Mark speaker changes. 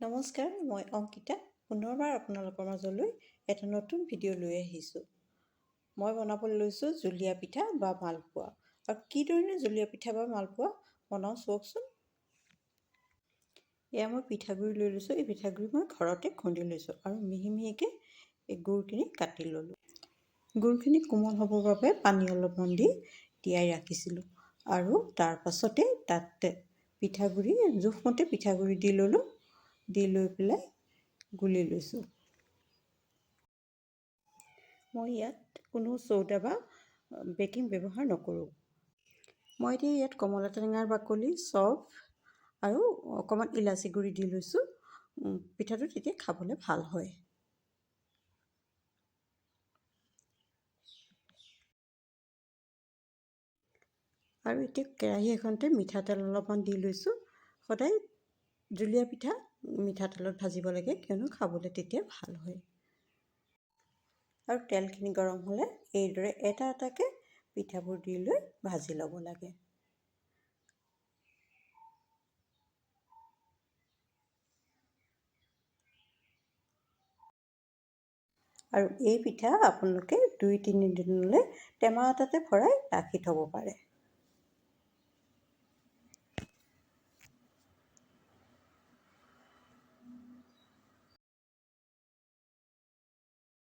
Speaker 1: নমস্কাৰ মই অংকিতা পুনৰবাৰ আপোনালোকৰ মাজলৈ এটা নতুন ভিডিঅ' লৈ আহিছোঁ। মই বনাবলৈ লৈছোঁ জুলীয়া পিঠা বা মালপোৱা। আৰু কিধৰণে জুলীয়া পিঠা বা মালপোৱা বনাওঁ চাওকচোন। এয়া মই পিঠাগুড়ি লৈ লৈছোঁ এই পিঠাগুড়ি মই ঘৰতে খুন্দি লৈছোঁ আৰু মিহি মিহিকৈ এই গুড়খিনি কাটি ল'লোঁ। গুড়খিনি কোমল হ'বৰ বাবে পানী অলপমান দি তিয়াই ৰাখিছিলোঁ। আৰু তাৰ পাছতে তাতে পিঠাগুড়ি জোখমতে পিঠাগুড়ি দি ল'লোঁ। দি লৈ পেলাই গুলি লৈছোঁ। মই ইয়াত কোনো চৌদা বা বেকিং ব্যৱহাৰ নকৰোঁ। মই এতিয়া ইয়াত কমলা টেঙাৰ বাকলি চফ আৰু অকণমান ইলাচি গুড়ি দি লৈছোঁ। পিঠাটো তেতিয়া খাবলৈ ভাল হয়। আৰু এতিয়া কেৰাহী এখনতে মিঠাতেল অলপমান দি লৈছোঁ। সদায় জুলীয়া পিঠা মিঠাতেলত ভাজিব লাগে কিয়নো খাবলৈ তেতিয়া ভাল হয়। আৰু তেলখিনি গৰম হ'লে এইদৰে এটা এটাকৈ পিঠাবোৰ দি লৈ ভাজি ল'ব লাগে। আৰু এই পিঠা আপোনালোকে দুই তিনিদিনলৈ টেমা এটাতে ভৰাই ৰাখি থ'ব পাৰে।